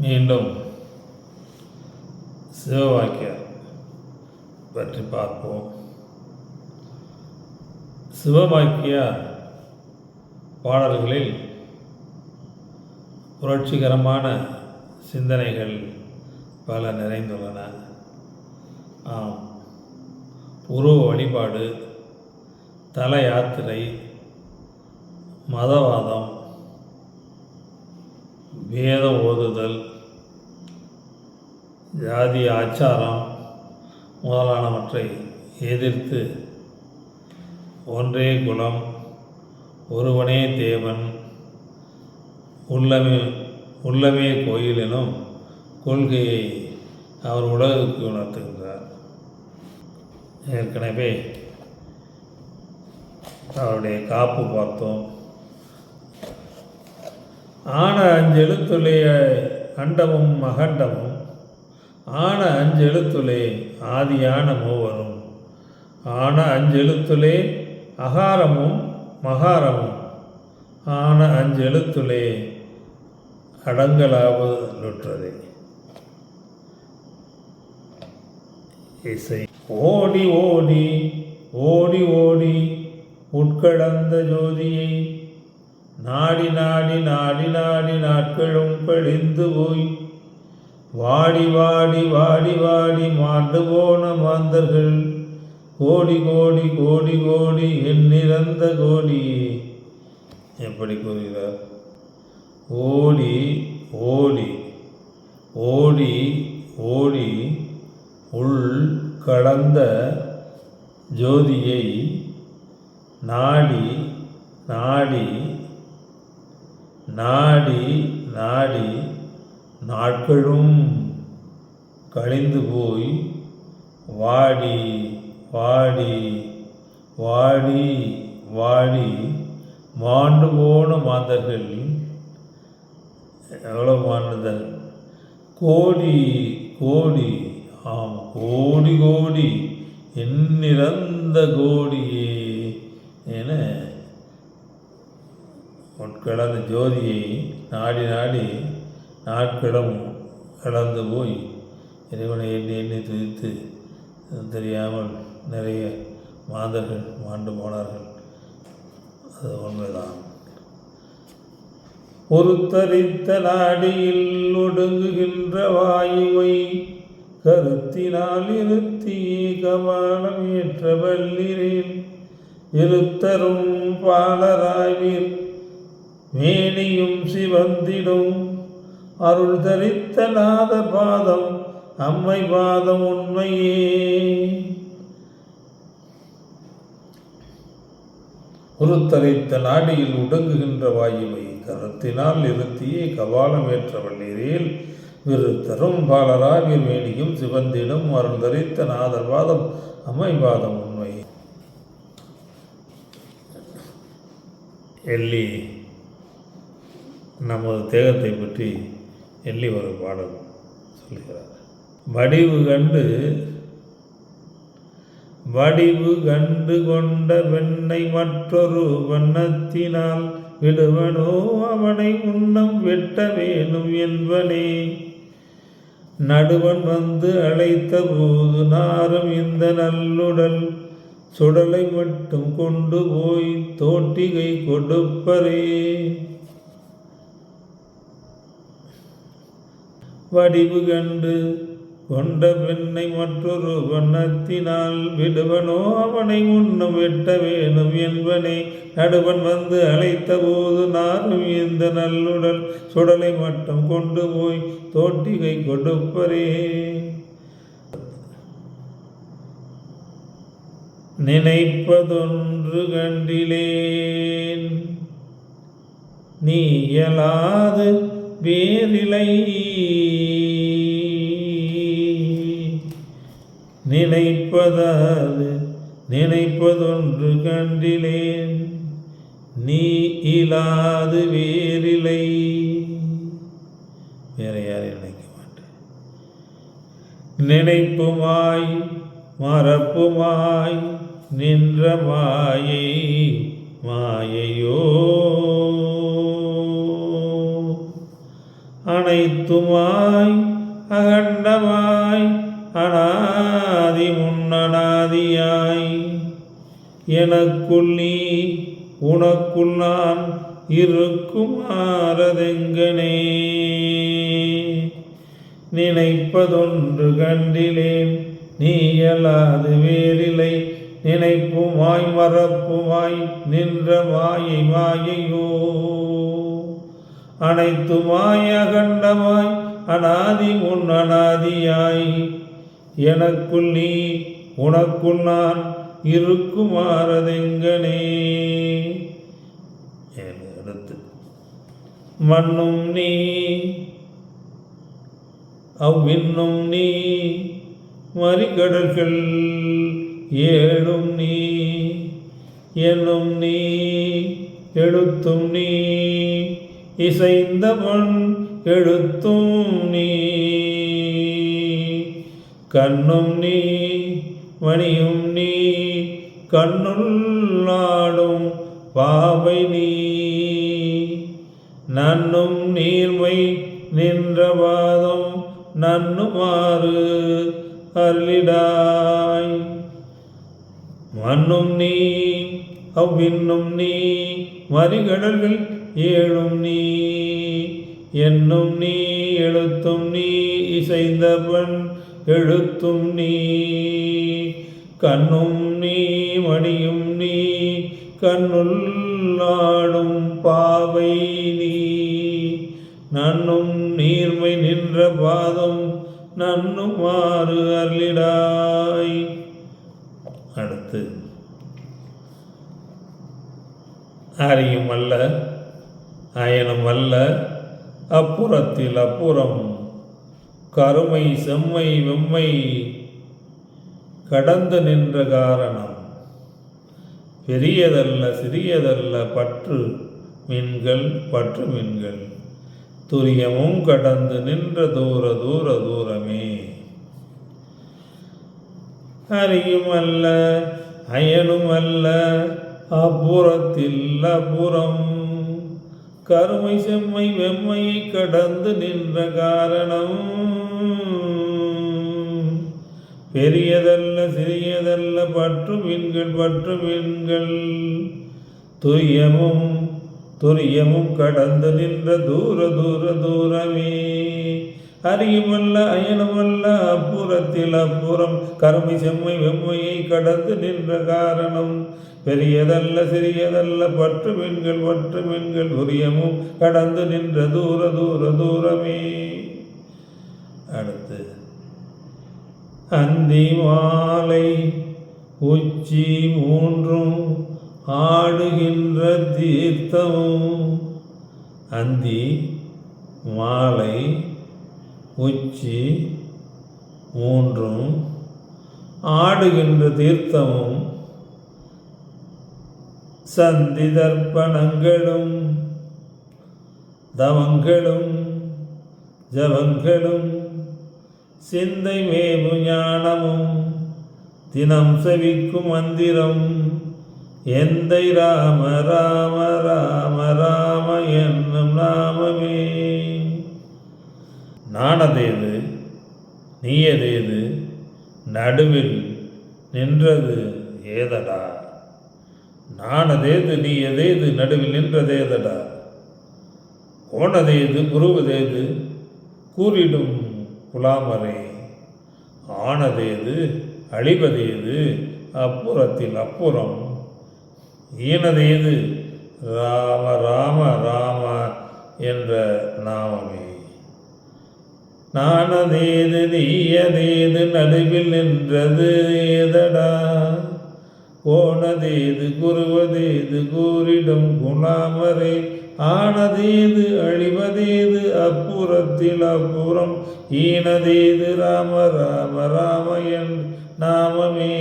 மீண்டும் சிவவாக்கியம் பற்றி பார்ப்போம். சிவவாக்கிய பாடல்களில் புரட்சிகரமான சிந்தனைகள் பல நிறைந்துள்ளன. ஆம். உருவ வழிபாடு தல யாத்திரை மதவாதம் வேத ஓதுதல் ஜாதி ஆச்சாரம் முதலானவற்றை எதிர்த்து ஒன்றே குலம் ஒருவனே தேவன் உள்ளமே உள்ளமே கோயில் எனும் கொள்கையை அவர் உலகுக்கு உணர்த்துகின்றார். ஏற்கனவே அவருடைய காப்பு பார்த்தோம். ஆன அஞ்செழுத்துடைய அண்டமும் அகண்டமும் ஆன அஞ்செழுத்துலே ஆதியான மூவரும். ஆன அஞ்செழுத்துலே அகாரமும் மகாரமும். ஆன அஞ்செழுத்துலே அடங்கலாவதுற்றதே இசை. ஓடி ஓடி ஓடி ஓடி உட்கடந்த ஜோதியை நாடி நாடி நாடி நாடி நாட்களும் கழிந்து போய் வாடி வாடி வாடி வாடி மாண்டு போன மாந்தர்கள். கோடி கோடி கோடி கோடி எண்ணிறந்த கோடி எப்படி கூறுகிறார் ஓடி ஓடி ஓடி ஓடி உள் கடந்த ஜோதியை நாடி நாடி நாடி நாடி நாட்களும் கழிந்து போய் வாடி வாடி வாடி வாடி. மாண்டு போன மாந்தர்கள் எவ்வளோ மாண்டுதல் கோடி கோடி. ஆம் கோடி கோடி. எண்ணிறந்த கோடியே என உட்கடந்த ஜோதியை நாடி நாடி நாட்களும் கடந்து போய் இறைவனை எண்ணி எண்ணி துதித்து தெரியாமல் நிறைய மாந்தர்கள் மாண்டு போனார்கள். அது உண்மைதான். பொறுத்தரித்த நாடியில் ஒடுங்குகின்ற வாயுவை கருத்தினால் இருத்தி கமானம் ஏற்ற வல்லிரேன் இருத்தரும் பாலராய்வீர் மேனியும் சிவந்திடும் அருள் தரித்த நாத பாதம் அம்மை பாதம் உண்மையே. உருத்தரைத்த நாடியில் ஒடுங்குகின்ற வாயுவை கரத்தினால் இருத்தியே கபாலம் ஏற்ற விருத்தரும் பாலராவிர் மேனியும் சிவந்திடும் அருள் தரித்த நாதர் பாதம் அம்மை பாதம் உண்மை எள்ளி நமது தேகத்தை பற்றி எள்ளி ஒரு பாடல் சொல்கிறார். வடிவு கண்டு வடிவு கண்டு கொண்ட வெண்ணை மற்றொரு வண்ணத்தினால் விடுவனோ அவனை உண்ணம் வெட்ட வேணும் என்பனே. நடுவன் வந்து அழைத்த போது நாரும் இந்த நல்லுடல் சுடலை மட்டும் கொண்டு போய் தோட்டிகை கொடுப்பரே. வடிவு கண்டு கொண்ட பெண்ணை மற்றொரு வண்ணத்தினால் விடுவனோ அவனை உன்னும் வெட்ட வேணும் என்பனே. நடுவன் வந்து அழைத்த போது நானும் இந்த நல்லுடல் சுடலை மட்டும் கொண்டு போய் தோட்டிகை கொடுப்பரே. நினைப்பதொன்று கண்டிலேன். நீ இயலாது வேறிலை. நினைப்பதாது நினைப்பதொன்று கண்டிலேன். நீ இலாது வேறிலை. வேற யாரையும் நினைக்க மாட்டேன் நினைப்புமாய் மறப்புமாய் நின்ற மாயை மாயையோ. அனைத்துமாய் அகண்டமாய் அனாதி முன்னனாதியாய். எனக்குள் நீ உனக்குள் நான் இருக்குமாறதெங்கனே நினைப்பதொன்று கண்டிலேன் நீயலாது வேறில்லை. நினைப்புமாய் மறப்புமாய் நின்ற மாயை மாயையோ அனைத்துமாய் அகண்டமாய் அனாதி முன் அனாதியாய். எனக்குள் நீ உனக்குள் நான் இருக்குமாறதெங்கனே. அடுத்து. மண்ணும் நீ அவ்வின்னும் நீ மறிகடல்கள் ஏழும் நீ என்னும் நீ எழுத்தும் நீ. இசைந்த பொன் எழுத்தும் நீ. கண்ணும் நீ மணியும் நீ கண்ணுள் நாடும் பாவை நீ. நன்னும் நீர்மை நின்ற வாதம் நன்னுமாறு அருளிடாய். மண்ணும் நீ அவ்வின்னும் நீ மறிகடல்கள் ஏழும் நீ என்னும் நீ எழுத்தும் நீ இசைந்தவன் எழுத்தும் நீ. கண்ணும் நீ மணியும் நீ கண்ணுள் நாடும் பாவை நீ. நன்னும் நீர்மை நின்ற பாதம் நன்னுமாறு அருளிடாய். அடுத்து. அறியும் அல்ல அயனும் அல்ல அப்புறத்தில் அப்புறம். கருமை செம்மை வெம்மை கடந்து நின்ற காரணம். பெரியதல்ல சிறியதல்ல பற்று மீன்கள் பற்று மீன்கள். துரியமும் கடந்து நின்ற தூர தூர தூரமே. அறியும் அல்ல அயனும் அல்ல அப்புறத்தில் அப்புறம். கருமை செம்மை வெம்மையை கடந்து நின்ற காரணம். பெரியதல்ல சிறியதல்ல பற்று மீன்கள் பற்று மீன்கள் துரியமும் துரியமும் கடந்து நின்ற தூர தூர தூரமே. அறியுமல்ல அயனமல்ல அப்புறத்தில் அப்புறம் கருமை செம்மை வெம்மையை கடந்து நின்ற காரணம். பெரியதல்ல சிறியதல்ல பற்று மீன்கள் பற்று மீன்கள் உரியமும் கடந்து நின்ற தூர தூர தூரமே. அடுத்து அந்தி மாலை உச்சி மூன்றும் ஆடுகின்ற தீர்த்தமும். அந்தி மாலை உச்சி மூன்றும் ஆடுகின்ற தீர்த்தமும் சந்தி தர்ப்பணங்களும் தவங்களும் ஜபங்களும் சிந்தை மேவு ஞானமும் தினம் செவிக்கும் மந்திரம் எந்தை ராம ராம ராம ராம என்னும் நாமமே. நானதேது நீயதேது நடுவில் நின்றது ஏதடா? நானதேது நீ எதேது நடுவில் நின்றதேதடா. ஓனதேது குருவதேது கூறிடும் குலாமரே ஆனதேது அழிவதேது அப்புறத்தில் அப்புறம். ஈனதேது ராம ராம ராம என்ற நாமமே. நானதேது நீயதேது நடுவில் நின்றது ஏதடா போனதேது குருவதேது கூறிடும் குணாமரே ஆனதேது அழிவதேது அப்புறத்தில் அப்புறம் ஈனதேது ராம ராம ராமயன் நாமமே.